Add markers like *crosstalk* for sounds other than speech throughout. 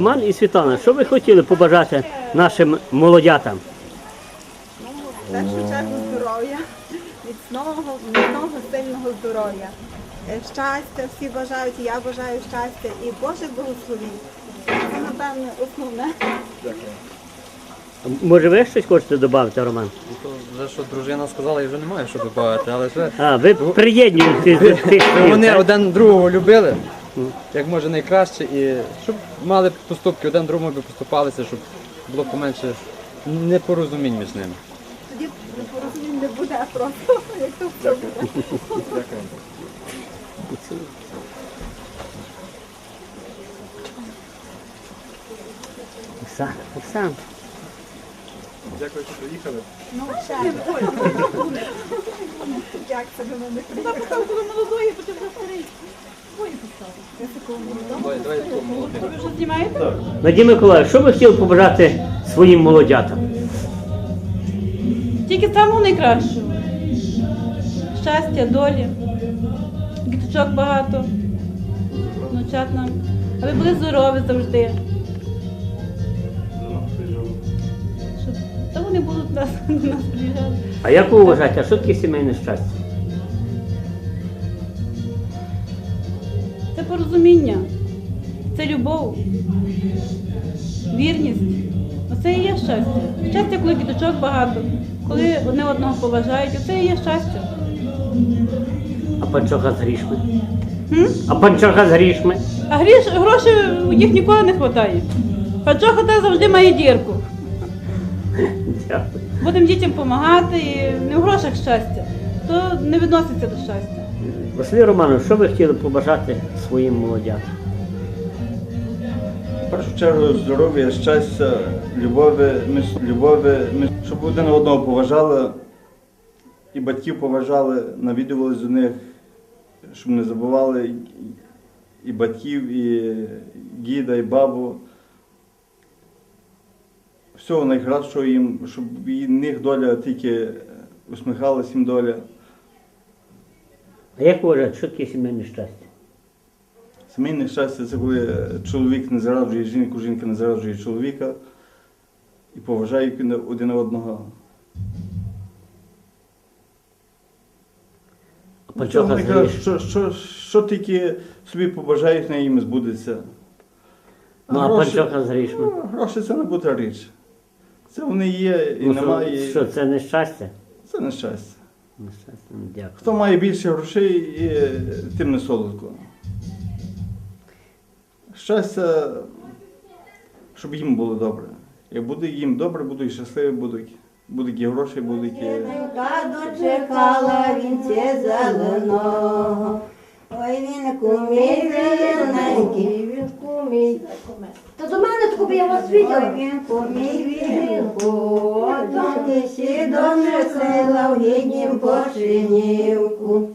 Роман і Світлана, що ви хотіли побажати нашим молодятам? В першу чергу здоров'я, міцного, міцного сильного здоров'я. Е, Щастя, всі бажають, і я бажаю щастя і Божих благословень. Це, напевне, основне. Може, ви щось хочете додати, Роман? Ну, То вже що дружина сказала, і вже немає що додати, але вже А, ви приєднуєтесь до тих слів, вони так? один другого любили, як може найкраще, і щоб мали поступки, один другому би поступалися, щоб було поменше непорозумінь між ними. Тоді порозумінь не буде просто, *laughs* як то все буде. Оксана, Оксана. Ну, ще. Як це до мене приїхали? Давай, давай такого Надій Миколаїв, що ви хотіли побажати своїм молодятам? Тільки самого найкращого. Щастя, долі, діточок багато, внучат нам. Аби були здорові завжди. Щоб та вони будуть нас, до *laughs* нас приїжджати. А як ви вважаєте, а що таке сімейне щастя? Порозуміння, це любов, вірність. Оце і є щастя. Щастя, коли діточок багато, коли одне одного поважають, оце і є щастя. А панчоха з грішми? М? А панчоха з грішми? А гріш, грошей у них ніколи не вистачає. Пачоха та завжди має дірку. Дякую. Будемо дітям допомагати і не в грошах щастя, то не відноситься до щастя. Василь Романович, що ви хотіли побажати своїм молодятам? В першу чергу здоров'я, щастя, любові, любові, щоб один одного поважали і батьків поважали, навідувалися до них, щоб не забували і- батьків, і діда, і бабу. Всього найкращого їм, щоб і них доля тільки усміхалась їм доля. А як ви що таке сімейне щастя? Сімейне щастя це коли чоловік не зараджує жінку, жінка не зараджує чоловіка і поважає один одного. Вони кажуть, грішми? що, що, що тільки собі побажаєш, на їм збудеться. Ну, а гроші- панчоха з грішми? Ну, гроші це не буде річ. Це вони є і Ну, що, немає. що, це не щастя? Це не щастя. Не ну, дякую. Хто має більше грошей, і тим не солодко. Щастя, щоб їм було добре. Як буде їм добре, будуть щасливі, будуть, будуть і гроші, будуть і. Єдинка дочекала вінця зеленого. Ой, він кумій зелененький, він кумій. Та до мене таку б я вас виділа. Ой, він кумій вінку, отонки сі донесла в гіднім починівку.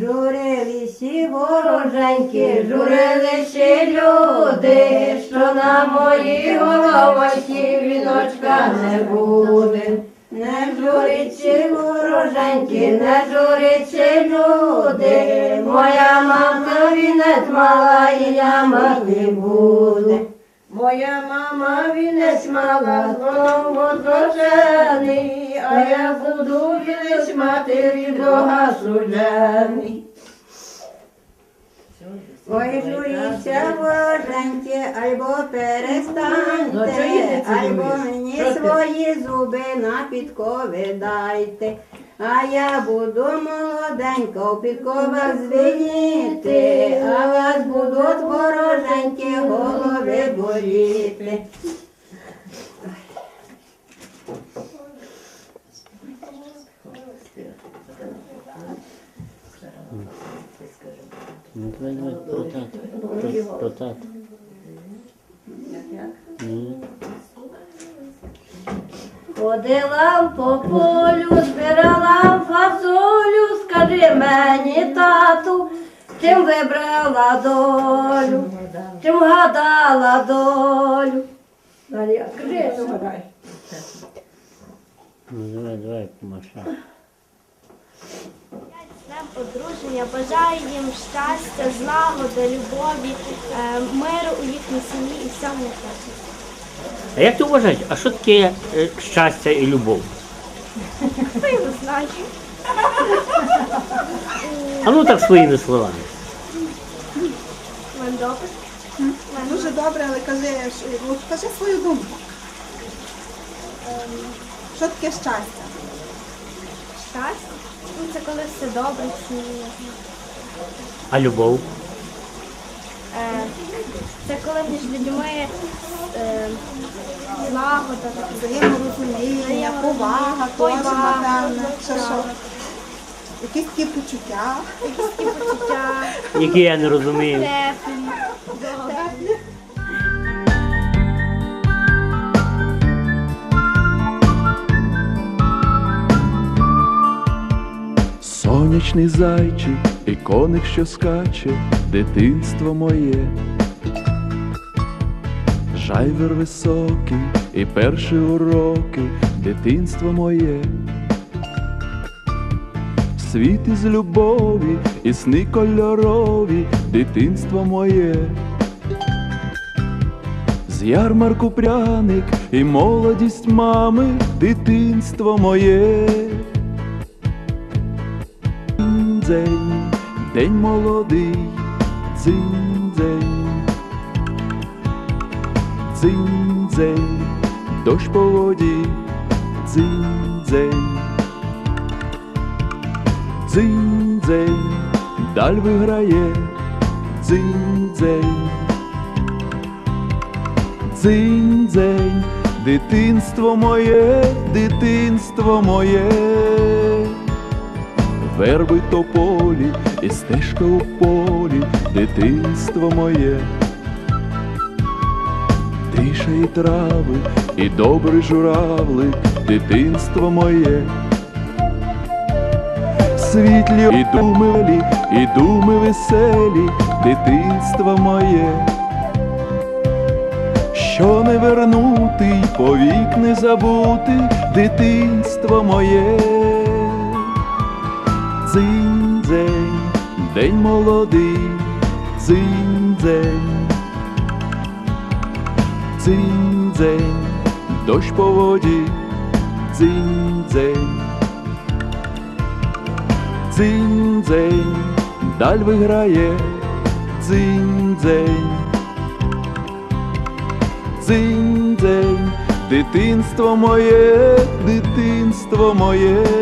Журилися вороженьки, журилися люди, що на моїй головочці віночка не буде. Не журіться вороженьки, не журіться люди, моя мама вінець мала і я мати буде. Моя мама вінець мала, знову одружений, а я буду вінець матері Бога суджений. Ой, журіться, боженьки, або перестаньте, або мені свої зуби на підкови дайте. А я буду молоденька у підковах звеніти, а вас будуть вороженькі голови боліти. Ну, давай, давай, про тата. Про, про тата. Ну. Ходила по полю, збирала фасолю, скажи мені, тату, чим вибрала долю, чим гадала долю. Далі, кажи, що гадаєш. Ну, давай, давай. Днем одруження бажаю їм щастя, злагоди, любові, е, миру у їхній сім'ї і всьому. А як ти вважаєш, а що таке е, щастя і любов? Хто його знає? А ну так своїми словами. Вам добре? Дуже добре, але кажи, ну, кажи свою думку. Ем, Що таке щастя? Щастя? Ну, це коли все добре в сім'ї. А любов? Це коли між людьми е, злагода, Взаєморозуміння, повага, Повага, напевно. Що, що? Якісь такі почуття. такі почуття, Які я не розумію. теплі. Сонячний зайчик і коник, що скаче, дитинство моє. Жайвер високий і перші уроки, дитинство моє. Світ із любові і сни кольорові, дитинство моє. З ярмарку пряник і молодість мами, дитинство моє. Дзень, день молодий, дзинь-дзень, дзинь-дзень, дощ по воді, дзинь-дзень, дзинь-дзень, даль виграє, дзинь-дзень, дзинь-дзень, дитинство моє, дитинство моє. Верби тополі і стежка у полі, дитинство моє. Тиша і трави, і добрий журавлик, дитинство моє. Світлі і думи і думи веселі, дитинство моє. Що не вернути, й повік не забути, дитинство моє дзинь-дзень, день молодий, дзинь-дзень, дзинь-дзень, дощ по воді, дзинь-дзень, дзинь-дзень, даль виграє, дзинь-дзень, дзинь-дзень, дитинство моє, дитинство моє.